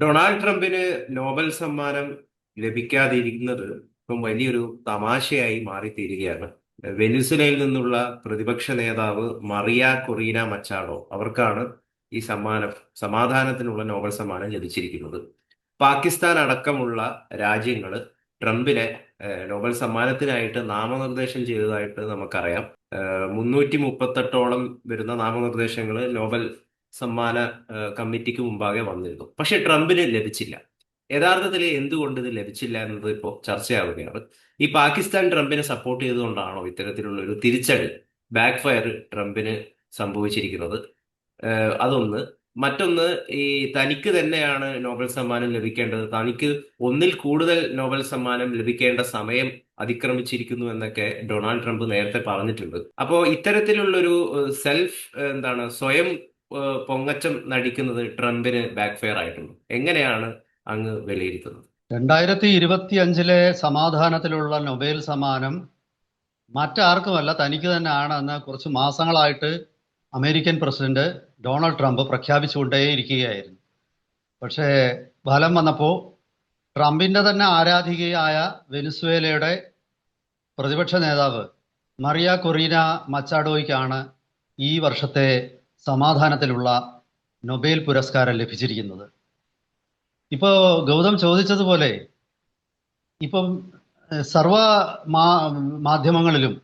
Donald ട്രംപിന് Nobel സമ്മാനം ലഭിക്കാതിരിക്കുന്നത് ഇപ്പം വലിയൊരു തമാശയായി മാറിത്തീരുകയാണ്. വെനിസുലയിൽ നിന്നുള്ള പ്രതിപക്ഷ നേതാവ് മറിയ കൊറീന മച്ചാഡോ അവർക്കാണ് ഈ സമ്മാനം സമാധാനത്തിനുള്ള നോബൽ സമ്മാനം ലഭിച്ചിരിക്കുന്നത്. പാകിസ്ഥാൻ അടക്കമുള്ള രാജ്യങ്ങൾ ട്രംപിനെ നോബൽ സമ്മാനത്തിനായിട്ട് നാമനിർദ്ദേശം ചെയ്തതായിട്ട് നമുക്കറിയാം. മുന്നൂറ്റി മുപ്പത്തെട്ടോളം വരുന്ന നാമനിർദ്ദേശങ്ങൾ നോബൽ സമ്മാന കമ്മിറ്റിക്ക് മുമ്പാകെ വന്നിരുന്നു. പക്ഷെ ട്രംപിന് ലഭിച്ചില്ല. യഥാർത്ഥത്തിൽ എന്തുകൊണ്ട് ഇത് ലഭിച്ചില്ല എന്നത് ഇപ്പോൾ ചർച്ചയാവുകയാണ്. ഈ പാകിസ്ഥാൻ ട്രംപിനെ സപ്പോർട്ട് ചെയ്തുകൊണ്ടാണോ ഇത്തരത്തിലുള്ള ഒരു തിരിച്ചടി ബാക്ക് ഫയർ ട്രംപിന് സംഭവിച്ചിരിക്കുന്നത്? അതൊന്ന്. മറ്റൊന്ന് ഈ തനിക്ക് തന്നെയാണ് നോബൽ സമ്മാനം ലഭിക്കേണ്ടത്. തനിക്ക് ഒന്നിൽ കൂടുതൽ നോബൽ സമ്മാനം ലഭിക്കേണ്ട സമയം അതിക്രമിച്ചിരിക്കുന്നു എന്നൊക്കെ ഡൊണാൾഡ് ട്രംപ് നേരത്തെ പറഞ്ഞിട്ടുണ്ട്. അപ്പോൾ ഇത്തരത്തിലുള്ളൊരു സെൽഫ് എന്താണ് സ്വയം പൊങ്ങച്ചം നടിക്കുന്നത് ട്രംപിന് ബാക്ക്ഫയർ ആയിട്ടുണ്ട്. എങ്ങനെയാണ് അങ്ങ് വിലയിരുത്തുന്നത്? രണ്ടായിരത്തി ഇരുപത്തി അഞ്ചിലെ സമാധാനത്തിലുള്ള നൊബേൽ സമ്മാനം മറ്റാർക്കുമല്ല തനിക്ക് തന്നെയാണെന്ന് കുറച്ച് മാസങ്ങളായിട്ട് അമേരിക്കൻ പ്രസിഡന്റ് ഡൊണാൾഡ് ട്രംപ് പ്രഖ്യാപിച്ചുകൊണ്ടേയിരിക്കുകയായിരുന്നു. പക്ഷേ ഫലം വന്നപ്പോൾ ട്രംപിന്റെ തന്നെ ആരാധികയായ വെനിസ്വേലയുടെ പ്രതിപക്ഷ നേതാവ് മറിയ കൊറീന മച്ചാഡോയ്ക്കാണ് ഈ വർഷത്തെ സമാധാനത്തിലുള്ള നൊബേൽ പുരസ്കാരം ലഭിച്ചിരിക്കുന്നത്. ഇപ്പോ ഗൗതം ചോദിച്ചതുപോലെ ഇപ്പം സർവ മാധ്യമങ്ങളിലും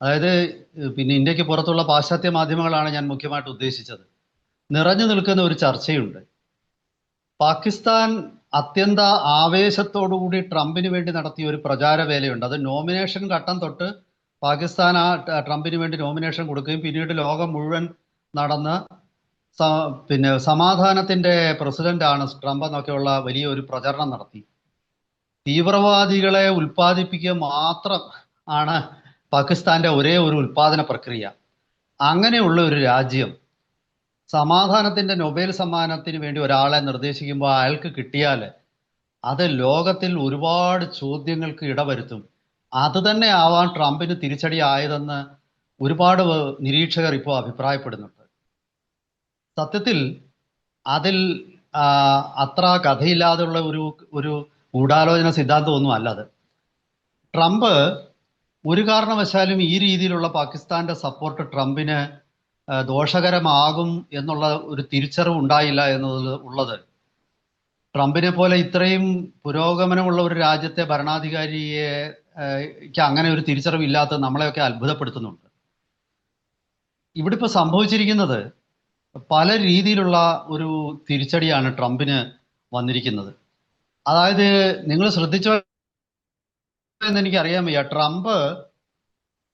അതായത് പിന്നെ ഇന്ത്യയ്ക്ക് പുറത്തുള്ള പാശ്ചാത്യ മാധ്യമങ്ങളാണ് ഞാൻ മുഖ്യമായിട്ട് ഉദ്ദേശിച്ചത്. നിറഞ്ഞു നിൽക്കുന്ന ഒരു ചർച്ചയുണ്ട്. പാകിസ്ഥാൻ അത്യന്ത ആവേശത്തോടുകൂടി ട്രംപിന് വേണ്ടി നടത്തിയ ഒരു പ്രചാര വേലയുണ്ട് അത് നോമിനേഷൻ ഘട്ടം തൊട്ട് പാകിസ്ഥാൻ ആ ട്രംപിന് വേണ്ടി നോമിനേഷൻ കൊടുക്കുകയും പിന്നീട് ലോകം മുഴുവൻ നടന്ന് പിന്നെ സമാധാനത്തിന്റെ പ്രസിഡന്റാണ് ട്രംപ് എന്നൊക്കെയുള്ള വലിയൊരു പ്രചരണം നടത്തി. തീവ്രവാദികളെ ഉൽപ്പാദിപ്പിക്കുക മാത്രം ആണ് പാകിസ്ഥാന്റെ ഒരേ ഒരു ഉൽപാദന പ്രക്രിയ. അങ്ങനെയുള്ള ഒരു രാജ്യം സമാധാനത്തിന്റെ നൊബേൽ സമ്മാനത്തിന് വേണ്ടി ഒരാളെ നിർദ്ദേശിക്കുമ്പോൾ അയാൾക്ക് കിട്ടിയാൽ അത് ലോകത്തിൽ ഒരുപാട് ചോദ്യങ്ങൾക്ക് ഇടവരുത്തും. അത് തന്നെ ആവാൻ ട്രംപിന് തിരിച്ചടി ആയതെന്ന് ഒരുപാട് നിരീക്ഷകർ ഇപ്പോൾ അഭിപ്രായപ്പെടുന്നുണ്ട്. സത്യത്തിൽ അതിൽ അത്ര കഥയില്ലാതെയുള്ള ഒരു ഒരു ഗൂഢാലോചന സിദ്ധാന്തമൊന്നും അല്ലത് ട്രംപ് ഒരു കാരണവശാലും ഈ രീതിയിലുള്ള പാകിസ്ഥാന്റെ സപ്പോർട്ട് ട്രംപിന് ദോഷകരമാകും എന്നുള്ള ഒരു തിരിച്ചറിവ് ഉണ്ടായില്ല എന്നത് ഉള്ളത്. ട്രംപിനെ പോലെ ഇത്രയും പുരോഗമനമുള്ള ഒരു രാജ്യത്തെ ഭരണാധികാരിയെ അങ്ങനെ ഒരു തിരിച്ചറിവില്ലാത്ത നമ്മളെയൊക്കെ അത്ഭുതപ്പെടുത്തുന്നുണ്ട്. ഇവിടെ ഇപ്പൊ സംഭവിച്ചിരിക്കുന്നത് പല രീതിയിലുള്ള ഒരു തിരിച്ചടിയാണ് ട്രംപിന് വന്നിരിക്കുന്നത്. അതായത് നിങ്ങൾ ശ്രദ്ധിച്ചോ എന്ന് എനിക്ക് അറിയാൻ വയ്യ ട്രംപ്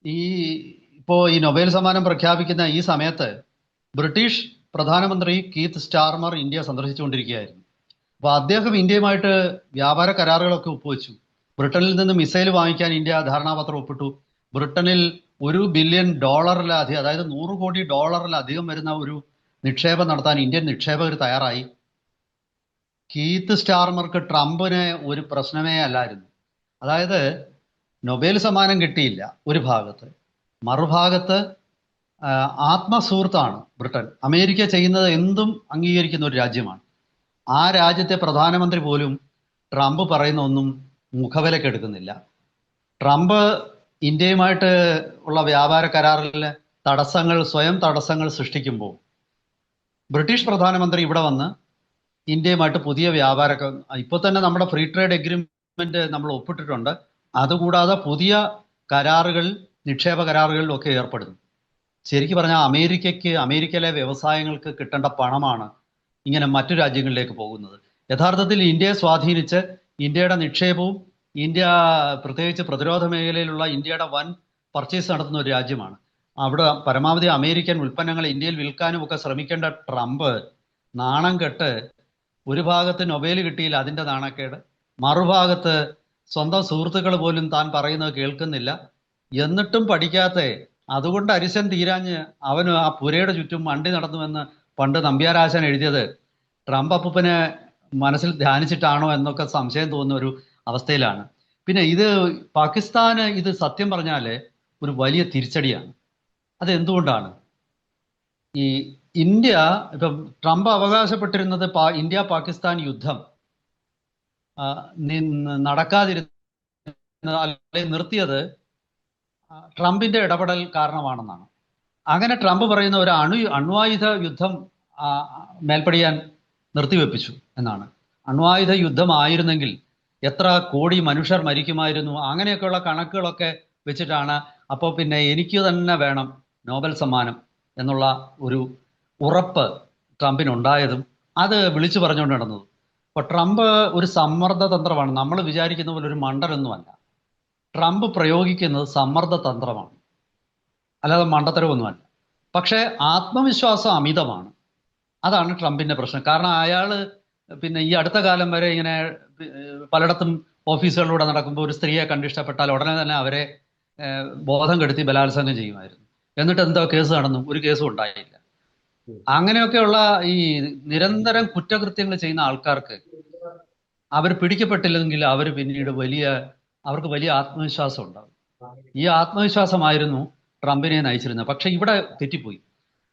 ഈ ഇപ്പോ ഈ നൊബേൽ സമ്മാനം പ്രഖ്യാപിക്കുന്ന ഈ സമയത്ത് ബ്രിട്ടീഷ് പ്രധാനമന്ത്രി കീത്ത് സ്റ്റാർമർ ഇന്ത്യ സന്ദർശിച്ചുകൊണ്ടിരിക്കുകയായിരുന്നു. അപ്പോൾ അദ്ദേഹം ഇന്ത്യയുമായിട്ട് വ്യാപാര കരാറുകളൊക്കെ ഒപ്പുവെച്ചു. ബ്രിട്ടനിൽ നിന്ന് മിസൈൽ വാങ്ങിക്കാൻ ഇന്ത്യ ധാരണാപത്രം ഒപ്പിട്ടു. ബ്രിട്ടനിൽ ഒരു ബില്യൺ ഡോളറിലധികം അതായത് നൂറ് കോടി ഡോളറിലധികം വരുന്ന ഒരു നിക്ഷേപം നടത്താൻ ഇന്ത്യൻ നിക്ഷേപകർ തയ്യാറായി. കീത്ത് സ്റ്റാർമർക്ക് ട്രംപിന് ഒരു പ്രശ്നമേ അല്ലായിരുന്നു. അതായത് നൊബേൽ സമ്മാനം കിട്ടിയില്ല ഒരു ഭാഗത്ത്. മറുഭാഗത്ത് ആത്മസുഹൃത്താണ് ബ്രിട്ടൻ. അമേരിക്ക ചെയ്യുന്നത് എന്തും അംഗീകരിക്കുന്ന ഒരു രാജ്യമാണ്. ആ രാജ്യത്തെ പ്രധാനമന്ത്രി പോലും ട്രംപ് പറയുന്ന ഒന്നും മുഖവിലക്കെടുക്കുന്നില്ല ട്രംപ് ഇന്ത്യയുമായിട്ട് ഉള്ള വ്യാപാര കരാറിൽ തടസ്സങ്ങൾ സ്വയം തടസ്സങ്ങൾ സൃഷ്ടിക്കുമ്പോൾ ബ്രിട്ടീഷ് പ്രധാനമന്ത്രി ഇവിടെ വന്ന് ഇന്ത്യയുമായിട്ട് പുതിയ വ്യാപാര ഇപ്പോൾ തന്നെ നമ്മുടെ ഫ്രീ ട്രേഡ് എഗ്രിമെന്റ് നമ്മൾ ഒപ്പിട്ടിട്ടുണ്ട്. അതുകൂടാതെ പുതിയ കരാറുകൾ നിക്ഷേപ കരാറുകളിലൊക്കെ ഏർപ്പെടുന്നു. ശരിക്കും പറഞ്ഞാൽ അമേരിക്കയ്ക്ക് അമേരിക്കയിലെ വ്യവസായങ്ങൾക്ക് കിട്ടേണ്ട പണമാണ് ഇങ്ങനെ മറ്റു രാജ്യങ്ങളിലേക്ക് പോകുന്നത്. യഥാർത്ഥത്തിൽ ഇന്ത്യയെ സ്വാധീനിച്ച് ഇന്ത്യയുടെ നിക്ഷേപവും ഇന്ത്യ പ്രത്യേകിച്ച് പ്രതിരോധ മേഖലയിലുള്ള ഇന്ത്യയുടെ വൻ പർച്ചേസ് നടത്തുന്ന ഒരു രാജ്യമാണ്. അവിടെ പരമാവധി അമേരിക്കൻ ഉൽപ്പന്നങ്ങൾ ഇന്ത്യയിൽ വിൽക്കാനും ഒക്കെ ശ്രമിക്കേണ്ട ട്രംപ് നാണം കെട്ട് ഒരു ഭാഗത്ത് നൊബേൽ കിട്ടിയില്ല അതിന്റെ നാണക്കേട്. മറുഭാഗത്ത് സ്വന്തം സുഹൃത്തുക്കൾ പോലും താൻ പറയുന്നത് കേൾക്കുന്നില്ല. എന്നിട്ടും പഠിക്കാത്ത അതുകൊണ്ട് അരിശൻ തീരാഞ്ഞ് അവന് ആ പുരയുടെ ചുറ്റും മണ്ടി നടന്നുവെന്ന് പണ്ട് നമ്പ്യാരാശൻ എഴുതിയത്. ട്രംപ് അപ്പൂപ്പനെ മനസ്സിൽ ധ്യാനിച്ചിട്ടാണോ എന്നൊക്കെ സംശയം തോന്നുന്ന ഒരു അവസ്ഥയിലാണ്. പിന്നെ ഇത് പാകിസ്ഥാന് ഇത് സത്യം പറഞ്ഞാൽ ഒരു വലിയ തിരിച്ചടിയാണ്. അത് എന്തുകൊണ്ടാണ് ഈ ഇന്ത്യ ഇപ്പം ട്രംപ് അവകാശപ്പെട്ടിരുന്നത് ഇന്ത്യ പാകിസ്ഥാൻ യുദ്ധം നടക്കാതിരുന്ന അല്ലെങ്കിൽ നിർത്തിയത് ട്രംപിന്റെ ഇടപെടൽ കാരണമാണെന്നാണ്. അങ്ങനെ ട്രംപ് പറയുന്ന ഒരു അണു അണ്വായുധ യുദ്ധം മേൽപ്പടിയാൻ നിർത്തിവെപ്പിച്ചു എന്നാണ്. അണ്വായുധ യുദ്ധമായിരുന്നെങ്കിൽ എത്ര കോടി മനുഷ്യർ മരിക്കുമായിരുന്നു അങ്ങനെയൊക്കെയുള്ള കണക്കുകളൊക്കെ വെച്ചിട്ടാണ്. അപ്പോൾ പിന്നെ എനിക്ക് തന്നെ വേണം നോബൽ സമ്മാനം എന്നുള്ള ഒരു ഉറപ്പ് ട്രംപിനുണ്ടായതും അത് വിളിച്ചു പറഞ്ഞുകൊണ്ട് നടന്നതും. അപ്പോൾ ട്രംപ് ഒരു സമ്മർദ്ദ തന്ത്രമാണ്. നമ്മൾ വിചാരിക്കുന്ന പോലെ ഒരു മണ്ടനൊന്നുമല്ല. ട്രംപ് പ്രയോഗിക്കുന്നത് സമ്മർദ്ദ തന്ത്രമാണ്. അല്ലാതെ മണ്ടത്തരമൊന്നുമല്ല. പക്ഷേ ആത്മവിശ്വാസം അമിതമാണ്. അതാണ് ട്രംപിന്റെ പ്രശ്നം. കാരണം അയാൾ പിന്നെ ഈ അടുത്ത കാലം വരെ ഇങ്ങനെ പലയിടത്തും ഓഫീസുകളിലൂടെ നടക്കുമ്പോൾ ഒരു സ്ത്രീയെ കണ്ടിഷ്ടപ്പെട്ടാൽ ഉടനെ തന്നെ അവരെ ബോധം കെടുത്തി ബലാത്സംഗം ചെയ്യുമായിരുന്നു. എന്നിട്ട് എന്തോ കേസ് നടന്നു. ഒരു കേസും ഉണ്ടായില്ല. അങ്ങനെയൊക്കെയുള്ള ഈ നിരന്തരം കുറ്റകൃത്യങ്ങൾ ചെയ്യുന്ന ആൾക്കാർക്ക് അവർ പിടിക്കപ്പെട്ടില്ലെങ്കിൽ അവർ പിന്നീട് വലിയ അവർക്ക് വലിയ ആത്മവിശ്വാസം ഉണ്ടാവും. ഈ ആത്മവിശ്വാസമായിരുന്നു ട്രംപിനെ നയിച്ചിരുന്നത്. പക്ഷെ ഇവിടെ തെറ്റിപ്പോയി.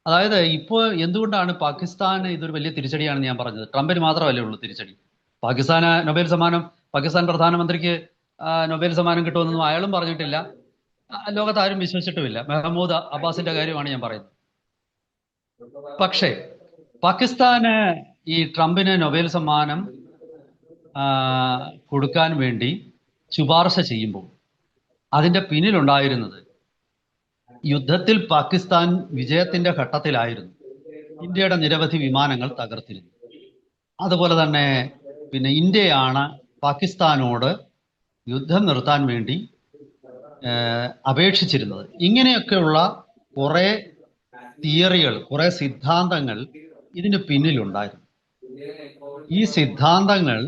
അതായത് ഇപ്പോൾ എന്തുകൊണ്ടാണ് പാകിസ്ഥാന് ഇതൊരു വലിയ തിരിച്ചടിയാണെന്ന് ഞാൻ പറഞ്ഞത്? ട്രംപിന് മാത്രമല്ലേ ഉള്ളൂ തിരിച്ചടി. പാകിസ്ഥാന് നൊബേൽ സമ്മാനം പാകിസ്ഥാൻ പ്രധാനമന്ത്രിക്ക് നൊബേൽ സമ്മാനം കിട്ടുമെന്നൊന്നും അയാളും പറഞ്ഞിട്ടില്ല. ലോകത്ത് ആരും വിശ്വസിച്ചിട്ടുമില്ല. മെഹമ്മൂദ് അബ്ബാസിന്റെ കാര്യമാണ് ഞാൻ പറയുന്നത്. പക്ഷേ പാകിസ്ഥാന് ഈ ട്രംപിന് നൊബേൽ സമ്മാനം കൊടുക്കാൻ വേണ്ടി ശുപാർശ ചെയ്യുമ്പോൾ അതിന്റെ പിന്നിലുണ്ടായിരുന്നത് യുദ്ധത്തിൽ പാകിസ്ഥാൻ വിജയത്തിന്റെ ഘട്ടത്തിലായിരുന്നു. ഇന്ത്യയുടെ നിരവധി വിമാനങ്ങൾ തകർത്തിരുന്നു. അതുപോലെ തന്നെ പിന്നെ ഇന്ത്യയാണ് പാകിസ്ഥാനോട് യുദ്ധം നിർത്താൻ വേണ്ടി അപേക്ഷിച്ചിരുന്നത്. ഇങ്ങനെയൊക്കെയുള്ള കുറെ തിയറികൾ കുറെ സിദ്ധാന്തങ്ങൾ ഇതിന് പിന്നിലുണ്ടായിരുന്നു. ഈ സിദ്ധാന്തങ്ങൾ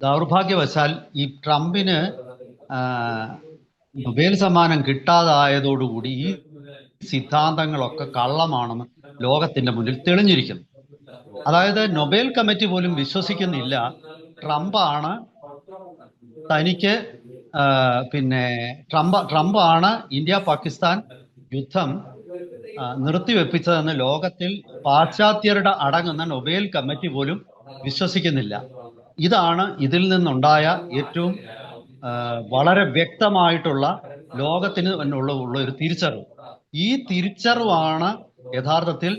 ദൗർഭാഗ്യവശാൽ ഈ ട്രംപിന് നൊബേൽ സമ്മാനം കിട്ടാതായതോടുകൂടി ഈ സിദ്ധാന്തങ്ങളൊക്കെ കള്ളമാണെന്ന് ലോകത്തിന്റെ മുന്നിൽ തെളിഞ്ഞിരിക്കുന്നു. അതായത് നൊബേൽ കമ്മിറ്റി പോലും വിശ്വസിക്കുന്നില്ല ട്രംപാണ് തനിക്ക് പിന്നെ ട്രംപ് ട്രംപ് ആണ് ഇന്ത്യ പാകിസ്ഥാൻ യുദ്ധം നിർത്തിവെപ്പിച്ചതെന്ന് ലോകത്തിൽ പാശ്ചാത്യരുടെ അടങ്ങുന്ന നൊബേൽ കമ്മിറ്റി പോലും വിശ്വസിക്കുന്നില്ല. ഇതാണ് ഇതിൽ നിന്നുണ്ടായ ഏറ്റവും വളരെ വ്യക്തമായിട്ടുള്ള ലോകത്തിന് ഉള്ള ഉള്ള ഒരു തിരിച്ചറിവ്. ഈ തിരിച്ചറിവാണ് യഥാർത്ഥത്തിൽ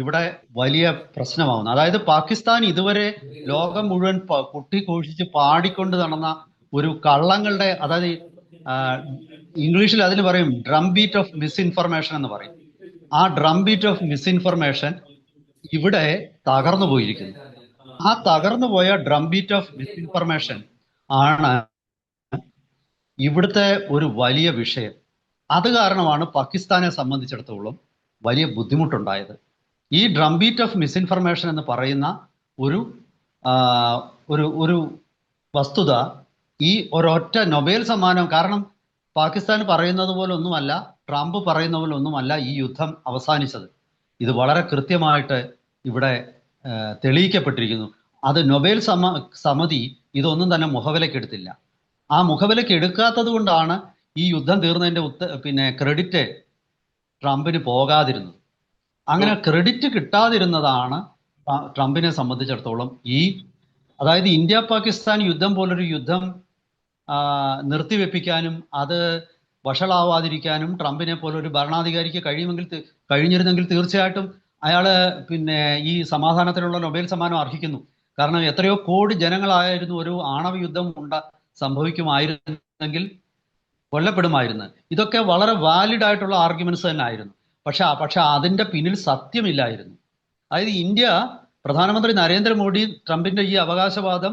ഇവിടെ വലിയ പ്രശ്നമാവുന്നത്. അതായത് പാകിസ്ഥാൻ ഇതുവരെ ലോകം മുഴുവൻ കുട്ടി കോഴിച്ച് പാടിക്കൊണ്ട് നടന്ന ഒരു കള്ളങ്ങളുടെ അതായത് ഇംഗ്ലീഷിൽ അതിന് പറയും ഡ്രം ബീറ്റ് ഓഫ് മിസ്ഇൻഫർമേഷൻ എന്ന് പറയും. ആ ഡ്രം ബീറ്റ് ഓഫ് മിസ്ഇൻഫർമേഷൻ ഇവിടെ തകർന്നു പോയിരിക്കുന്നു. ആ തകർന്നു പോയ ഡ്രം ബീറ്റ് ഓഫ് മിസ്ഇൻഫർമേഷൻ ആണ് ഇവിടുത്തെ ഒരു വലിയ വിഷയം. അത് കാരണമാണ് പാകിസ്ഥാനെ സംബന്ധിച്ചിടത്തോളം വലിയ ബുദ്ധിമുട്ടുണ്ടായത്. ഈ ഡ്രം ബീറ്റ് ഓഫ് മിസ്ഇൻഫർമേഷൻ എന്ന് പറയുന്ന ഒരു ഒരു ഒരു വസ്തുത ഈ ഒരൊറ്റ നൊബേൽ സമ്മാനം കാരണം പാകിസ്ഥാൻ പറയുന്നത് പോലെ ഒന്നുമല്ല ട്രംപ് പറയുന്ന പോലെ ഒന്നുമല്ല ഈ യുദ്ധം അവസാനിച്ചത്. ഇത് വളരെ കൃത്യമായിട്ട് ഇവിടെ തെളിയിക്കപ്പെട്ടിരിക്കുന്നു. അത് നൊബേൽ സമ സമിതി ഇതൊന്നും തന്നെ മുഖവിലക്കെടുത്തില്ല ആ മുഖവിലയ്ക്ക് എടുക്കാത്തത് കൊണ്ടാണ് ഈ യുദ്ധം തീർന്നതിന്റെ ഉത്ത പിന്നെ ക്രെഡിറ്റ് ട്രംപിന് പോകാതിരുന്നത്. അങ്ങനെ ക്രെഡിറ്റ് കിട്ടാതിരുന്നതാണ് ട്രംപിനെ സംബന്ധിച്ചിടത്തോളം ഈ അതായത് ഇന്ത്യ പാകിസ്ഥാൻ യുദ്ധം പോലൊരു യുദ്ധം നിർത്തിവെപ്പിക്കാനും അത് വഷളാവാതിരിക്കാനും ട്രംപിനെ പോലൊരു ഭരണാധികാരിക്ക് കഴിയുമെങ്കിൽ കഴിഞ്ഞിരുന്നെങ്കിൽ തീർച്ചയായിട്ടും അയാൾ പിന്നെ ഈ സമാധാനത്തിനുള്ള നൊബേൽ സമ്മാനം അർഹിക്കുന്നു. കാരണം എത്രയോ കോടി ജനങ്ങളായിരുന്നു ഒരു ആണവ യുദ്ധം ഉണ്ട സംഭവിക്കുമായിരുന്നെങ്കിൽ കൊല്ലപ്പെടുമായിരുന്നു. ഇതൊക്കെ വളരെ വാലിഡ് ആയിട്ടുള്ള ആർഗ്യുമെന്റ്സ് തന്നെ ആയിരുന്നു പക്ഷെ പക്ഷെ അതിന്റെ പിന്നിൽ സത്യമില്ലായിരുന്നു. അതായത് ഇന്ത്യ പ്രധാനമന്ത്രി നരേന്ദ്രമോദി ട്രംപിന്റെ ഈ അവകാശവാദം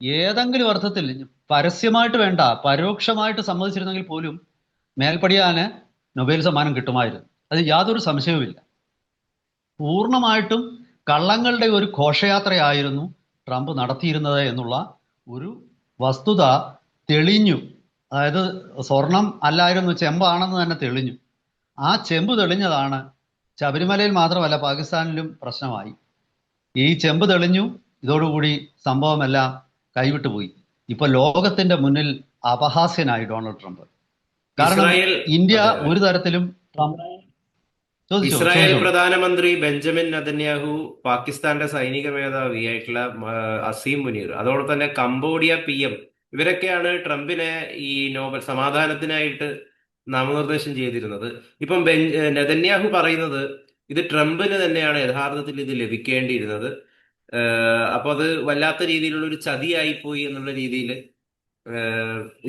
ഏതെങ്കിലും അർത്ഥത്തിൽ പരസ്യമായിട്ട് വേണ്ട പരോക്ഷമായിട്ട് സമ്മതിച്ചിരുന്നെങ്കിൽ പോലും മേൽപ്പടിയാന് നൊബേൽ സമ്മാനം കിട്ടുമായിരുന്നു. അത് യാതൊരു സംശയവുമില്ല. പൂർണമായിട്ടും കള്ളങ്ങളുടെ ഒരു ഘോഷയാത്രയായിരുന്നു ട്രംപ് നടത്തിയിരുന്നത് എന്നുള്ള ഒരു വസ്തുത തെളിഞ്ഞു. അതായത് സ്വർണം അല്ലായിരുന്നു ചെമ്പാണെന്ന് തന്നെ തെളിഞ്ഞു. ആ ചെമ്പ് തെളിഞ്ഞതാണ് ശബരിമലയിൽ മാത്രമല്ല പാകിസ്ഥാനിലും പ്രശ്നമായി. ഈ ചെമ്പ് തെളിഞ്ഞു. ഇതോടുകൂടി സംഭവമെല്ലാം കൈവിട്ടുപോയി ഇപ്പൊ ലോകത്തിന്റെ മുന്നിൽ അപഹാസ്യനായി ഡൊണാൾഡ് ട്രംപ്. കാരണം ഇന്ത്യ. ഒരു തരത്തിലും ട്രംപ് ഇസ്രായേൽ പ്രധാനമന്ത്രി ബെഞ്ചമിൻ നദന്യാഹു പാകിസ്ഥാന്റെ സൈനിക മേധാവിയായിട്ടുള്ള ആയിട്ടുള്ള അസീം മുനീർ അതോടെ തന്നെ കംബോഡിയ പി എം ഇവരൊക്കെയാണ് ട്രംപിനെ ഈ നോബൽ സമാധാനത്തിനായിട്ട് നാമനിർദ്ദേശം ചെയ്തിരുന്നത്. ഇപ്പം ബെഞ്ച് നെതന്യാഹു പറയുന്നത് ഇത് ട്രംപിന് തന്നെയാണ് യഥാർത്ഥത്തിൽ ഇത് ലഭിക്കേണ്ടിയിരുന്നത്. അപ്പോൾ അപ്പൊ അത് വല്ലാത്ത രീതിയിലുള്ള ഒരു ചതിയായി പോയി എന്നുള്ള രീതിയിൽ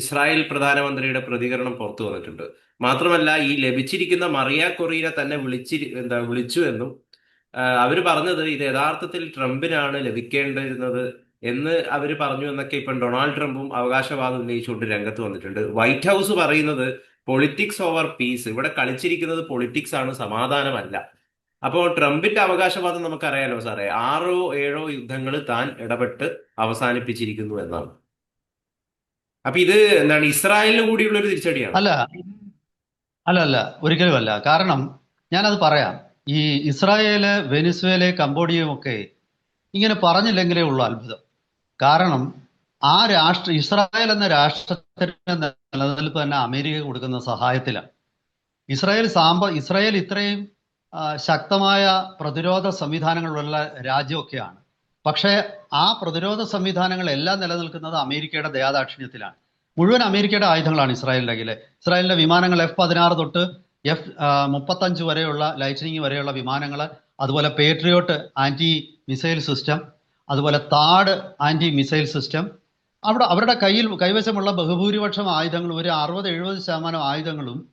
ഇസ്രായേൽ പ്രധാനമന്ത്രിയുടെ പ്രതികരണം പുറത്തു വന്നിട്ടുണ്ട്. മാത്രമല്ല ഈ ലഭിച്ചിരിക്കുന്ന മറിയ കൊറീനെ തന്നെ വിളിച്ചി എന്താ വിളിച്ചു എന്നും അവർ പറഞ്ഞത് ഇത് യഥാർത്ഥത്തിൽ ട്രംപിനാണ് ലഭിക്കേണ്ടിരുന്നത് എന്ന് അവർ പറഞ്ഞു എന്നൊക്കെ ഇപ്പം ഡൊണാൾഡ് ട്രംപും അവകാശവാദം ഉന്നയിച്ചുകൊണ്ട് രംഗത്ത് വന്നിട്ടുണ്ട്. വൈറ്റ് ഹൗസ് പറയുന്നത് പൊളിറ്റിക്സ് ഓവർ പീസ്. ഇവിടെ കളിച്ചിരിക്കുന്നത് പൊളിറ്റിക്സ് ആണ് സമാധാനമല്ല. അപ്പോൾ ട്രംപിന്റെ അവകാശവാദം നമുക്കറിയാലോ സാറേ ആറോ ഏഴോ യുദ്ധങ്ങൾ താൻ ഇടപെട്ട് അവസാനിപ്പിച്ചിരിക്കുന്നു എന്നാണ്. അപ്പൊ ഇത് എന്താണ് ഇസ്രായേലിന് കൂടിയുള്ള ഒരു തിരിച്ചടിയാണ്? അല്ല അല്ല അല്ല ഒരിക്കലും അല്ല. കാരണം ഞാനത് പറയാം. ഈ ഇസ്രായേൽ വെനിസ്വേല കംബോഡിയയും ഒക്കെ ഇങ്ങനെ പറഞ്ഞില്ലെങ്കിലേ ഉള്ളൂ അത്ഭുതം. കാരണം ആ രാഷ്ട്ര ഇസ്രായേൽ എന്ന രാഷ്ട്രത്തിന്റെ നിലനിൽപ്പ് തന്നെ അമേരിക്ക കൊടുക്കുന്ന സഹായത്തിലാണ്. ഇസ്രായേൽ സാമ്പ ഇസ്രായേൽ ഇത്രയും ശക്തമായ പ്രതിരോധ സംവിധാനങ്ങളുള്ള രാജ്യമൊക്കെയാണ്. പക്ഷേ ആ പ്രതിരോധ സംവിധാനങ്ങൾ എല്ലാം നിലനിൽക്കുന്നത് അമേരിക്കയുടെ ദയാദാക്ഷിണ്യത്തിലാണ്. മുഴുവൻ അമേരിക്കയുടെ ആയുധങ്ങളാണ് ഇസ്രായേലിന്റെ കയ്യിൽ ഇസ്രായേലിന്റെ വിമാനങ്ങൾ എഫ് പതിനാറ് തൊട്ട് എഫ് മുപ്പത്തഞ്ച് വരെയുള്ള ലൈറ്റനിങ് വരെയുള്ള വിമാനങ്ങൾ അതുപോലെ പേട്രിയോട്ട് ആന്റി മിസൈൽ സിസ്റ്റം അതുപോലെ താഡ് ആന്റി മിസൈൽ സിസ്റ്റം അവിടെ അവരുടെ കയ്യിൽ കൈവശമുള്ള ബഹുഭൂരിപക്ഷം ആയുധങ്ങളും ഒരു അറുപത് എഴുപത് ശതമാനം ആയുധങ്ങളും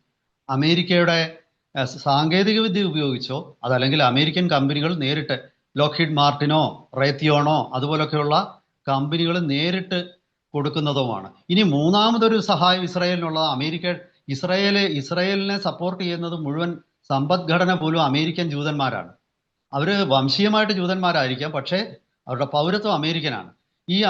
അമേരിക്കയുടെ സാങ്കേതിക വിദ്യ ഉപയോഗിച്ചോ അതല്ലെങ്കിൽ അമേരിക്കൻ കമ്പനികൾ നേരിട്ട് ലോക്ഹീഡ് മാർട്ടിനോ റേത്തിയോണോ അതുപോലൊക്കെയുള്ള കമ്പനികൾ നേരിട്ട് കൊടുക്കുന്നതുമാണ്. ഇനി മൂന്നാമതൊരു സഹായം ഇസ്രായേലിനുള്ള അമേരിക്ക ഇസ്രായേൽ ഇസ്രായേലിനെ സപ്പോർട്ട് ചെയ്യുന്നത് മുഴുവൻ സമ്പദ്ഘടന പോലും അമേരിക്കൻ ജൂതന്മാരാണ്. അവർ വംശീയമായിട്ട് ജൂതന്മാരായിരിക്കാം പക്ഷേ അവരുടെ പൗരത്വം അമേരിക്കനാണ്. ഈ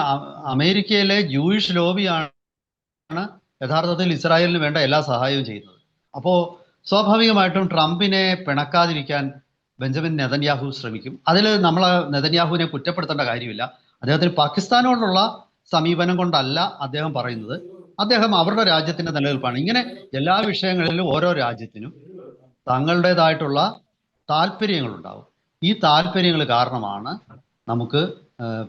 അമേരിക്കയിലെ ജൂയിഷ് ലോബിയാണ് യഥാർത്ഥത്തിൽ ഇസ്രായേലിന് വേണ്ട എല്ലാ സഹായവും ചെയ്യുന്നത്. അപ്പോ സ്വാഭാവികമായിട്ടും ട്രംപിനെ പിണക്കാതിരിക്കാൻ ബെഞ്ചമിൻ നെതന്യാഹു ശ്രമിക്കും. അതിൽ നമ്മൾ നെതന്യാഹുവിനെ കുറ്റപ്പെടുത്തേണ്ട കാര്യമില്ല. അദ്ദേഹത്തിന് പാകിസ്ഥാനോടുള്ള സമീപനം കൊണ്ടല്ല അദ്ദേഹം പറയുന്നത്. അദ്ദേഹം അവരുടെ രാജ്യത്തിന്റെ നിലനിൽപ്പാണ്. ഇങ്ങനെ എല്ലാ വിഷയങ്ങളിലും ഓരോ രാജ്യത്തിനും തങ്ങളുടേതായിട്ടുള്ള താല്പര്യങ്ങളുണ്ടാവും. ഈ താല്പര്യങ്ങൾ കാരണമാണ് നമുക്ക്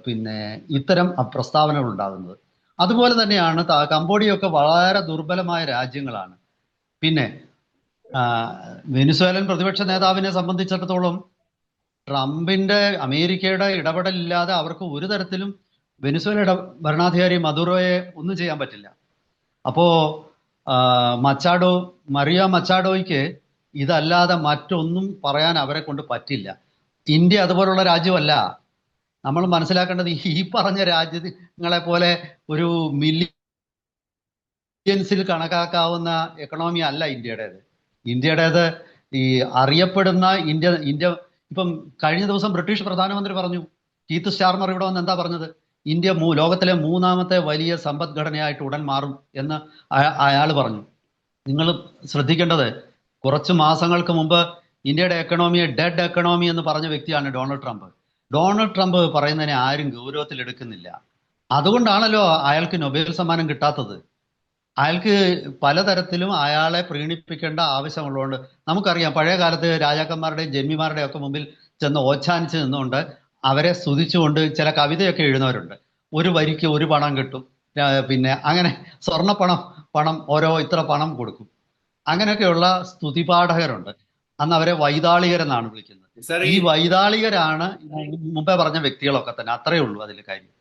പിന്നെ ഇത്തരം പ്രസ്താവനകൾ ഉണ്ടാകുന്നത്. അതുപോലെ തന്നെയാണ് ത- കംബോഡിയൊക്കെ വളരെ ദുർബലമായ രാജ്യങ്ങളാണ്. പിന്നെ വെനിസ്വേലൻ പ്രതിപക്ഷ നേതാവിനെ സംബന്ധിച്ചിടത്തോളം ട്രംപിന്റെ അമേരിക്കയുടെ ഇടപെടലില്ലാതെ അവർക്ക് ഒരു തരത്തിലും വെനിസ്വേലയുടെ ഭരണാധികാരി മദുറോയെ ഒന്നും ചെയ്യാൻ പറ്റില്ല. അപ്പോ മച്ചാഡോ മറിയ മച്ചാഡോയ്ക്ക് ഇതല്ലാതെ മറ്റൊന്നും പറയാൻ അവരെ കൊണ്ട് പറ്റില്ല. ഇന്ത്യ അതുപോലുള്ള രാജ്യമല്ല. നമ്മൾ മനസ്സിലാക്കേണ്ടത് ഈ പറഞ്ഞ രാജ്യങ്ങളെ പോലെ ഒരു മില്യൻസിൽ കണക്കാക്കാവുന്ന എക്കണോമി അല്ല ഇന്ത്യയുടേത്. ഇന്ത്യയുടേത് ഈ അറിയപ്പെടുന്ന ഇന്ത്യ ഇന്ത്യ ഇപ്പം കഴിഞ്ഞ ദിവസം ബ്രിട്ടീഷ് പ്രധാനമന്ത്രി പറഞ്ഞു കീത്ത് സ്റ്റാർമർ ഇവിടെ വന്ന് എന്താ പറഞ്ഞത്? ഇന്ത്യ ലോകത്തിലെ മൂന്നാമത്തെ വലിയ സമ്പദ്ഘടനയായിട്ട് ഉടൻ മാറും എന്ന് അയാൾ പറഞ്ഞു. നിങ്ങൾ ശ്രദ്ധിക്കേണ്ടത് കുറച്ച് മാസങ്ങൾക്ക് മുമ്പ് ഇന്ത്യയുടെ എക്കണോമിയെ ഡെഡ് എക്കണോമി എന്ന് പറഞ്ഞ വ്യക്തിയാണ് ഡൊണാൾഡ് ട്രംപ്. ഡൊണാൾഡ് ട്രംപ് പറയുന്നതിനെ ആരും ഗൗരവത്തിൽ എടുക്കുന്നില്ല അതുകൊണ്ടാണല്ലോ അയാൾക്ക് നൊബേൽ സമ്മാനം കിട്ടാത്തത്. അയാൾക്ക് പലതരത്തിലും അയാളെ പ്രീണിപ്പിക്കേണ്ട ആവശ്യമുള്ളതുകൊണ്ട് നമുക്കറിയാം പഴയ കാലത്ത് രാജാക്കന്മാരുടെയും ജന്മിമാരുടെയും ഒക്കെ മുമ്പിൽ ചെന്ന് ഓച്ഛാനിച്ച് നിന്നുകൊണ്ട് അവരെ സ്തുതിച്ചുകൊണ്ട് ചില കവിതയൊക്കെ എഴുതുന്നവരുണ്ട്. ഒരു വരിക്ക് ഒരു പണം കിട്ടും. പിന്നെ അങ്ങനെ സ്വർണപ്പണം പണം ഓരോ ഇത്ര പണം കൊടുക്കും. അങ്ങനെയൊക്കെയുള്ള സ്തുതിപാഠകരുണ്ട്. അന്ന് അവരെ വൈതാളികരെന്നാണ് വിളിക്കുന്നത്. ഈ വൈതാളികരാണ് മുമ്പേ പറഞ്ഞ വ്യക്തികളൊക്കെ തന്നെ. അത്രയേ ഉള്ളൂ അതിൽ കാര്യം.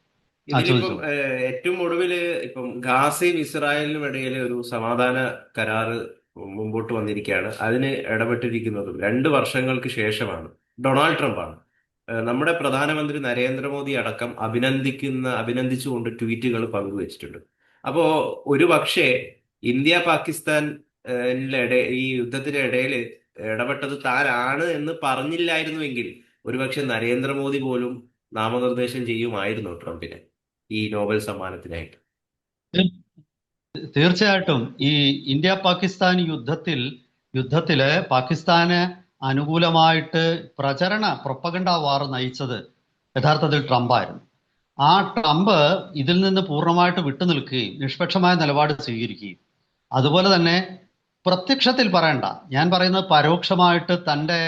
ഇതിലിപ്പം ഏറ്റവും ഒടുവിൽ ഇപ്പം ഗാസയും ഇസ്രായേലിനും ഇടയിൽ ഒരു സമാധാന കരാറ് മുമ്പോട്ട് വന്നിരിക്കുകയാണ്. അതിന് ഇടപെട്ടിരിക്കുന്നതും രണ്ട് വർഷങ്ങൾക്ക് ശേഷമാണ്. ഡൊണാൾഡ് ട്രംപാണ്. നമ്മുടെ പ്രധാനമന്ത്രി നരേന്ദ്രമോദി അടക്കം അഭിനന്ദിക്കുന്ന അഭിനന്ദിച്ചുകൊണ്ട് ട്വീറ്റുകൾ പങ്കുവച്ചിട്ടുണ്ട്. അപ്പോ ഒരു പക്ഷേ ഇന്ത്യ പാകിസ്ഥാൻ ഇട ഈ യുദ്ധത്തിന്റെ ഇടയിൽ ഇടപെട്ടത് താനാണ് എന്ന് പറഞ്ഞില്ലായിരുന്നുവെങ്കിൽ ഒരുപക്ഷെ നരേന്ദ്രമോദി പോലും നാമനിർദ്ദേശം ചെയ്യുമായിരുന്നു ട്രംപിനെ. ഈ നോബൽ സമ്മാനത്തിനായിട്ട്? തീർച്ചയായിട്ടും. ഈ ഇന്ത്യ പാകിസ്ഥാൻ യുദ്ധത്തിൽ യുദ്ധത്തിൽ പാകിസ്ഥാന് അനുകൂലമായിട്ട് പ്രചരണ പ്രൊപ്പഗണ്ട വാർ നയിച്ചത് യഥാർത്ഥത്തിൽ ട്രംപായിരുന്നു. ആ ട്രംപ് ഇതിൽ നിന്ന് പൂർണമായിട്ട് വിട്ടുനിൽക്കുകയും നിഷ്പക്ഷമായ നിലപാട് സ്വീകരിക്കുകയും. അതുപോലെ തന്നെ പ്രത്യക്ഷത്തിൽ പറയണ്ട. ഞാൻ പറയുന്നത് പരോക്ഷമായിട്ട് തന്റെ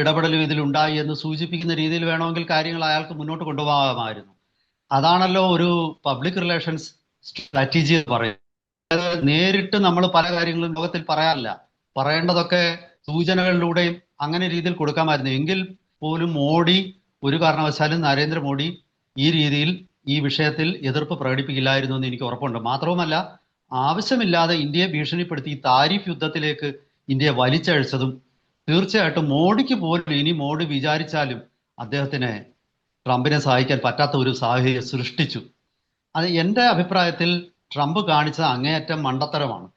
ഇടപെടലും ഇതിലുണ്ടായി എന്ന് സൂചിപ്പിക്കുന്ന രീതിയിൽ വേണമെങ്കിൽ കാര്യങ്ങൾ അയാൾക്ക് മുന്നോട്ട് കൊണ്ടുപോകാമായിരുന്നു. അതാണല്ലോ ഒരു പബ്ലിക് റിലേഷൻസ് സ്ട്രാറ്റജി എന്ന് പറയുന്നത്. നേരിട്ട് നമ്മൾ പല കാര്യങ്ങളും ലോകത്തിൽ പറയാറില്ല. പറയേണ്ടതൊക്കെ സൂചനകളിലൂടെയും അങ്ങനെ രീതിയിൽ കൊടുക്കാമായിരുന്നു. എങ്കിൽ പോലും മോഡി ഒരു കാരണവശാലും നരേന്ദ്രമോദി ഈ രീതിയിൽ ഈ വിഷയത്തിൽ എതിർപ്പ് പ്രകടിപ്പിക്കില്ലായിരുന്നു എന്ന് എനിക്ക് ഉറപ്പുണ്ട്. മാത്രവുമല്ല ആവശ്യമില്ലാതെ ഇന്ത്യയെ ഭീഷണിപ്പെടുത്തി താരിഫ് യുദ്ധത്തിലേക്ക് ഇന്ത്യയെ വലിച്ചഴിച്ചതും തീർച്ചയായിട്ടും മോഡിക്ക് പോലും ഇനി മോഡി വിചാരിച്ചാലും അദ്ദേഹത്തിന് ട്രംപിനെ സഹായിക്കാൻ പറ്റാത്ത ഒരു സാഹചര്യം സൃഷ്ടിച്ചു. അത് എന്റെ അഭിപ്രായത്തിൽ ട്രംപ് കാണിച്ചത് അങ്ങേയറ്റം മണ്ടത്തരമാണ്.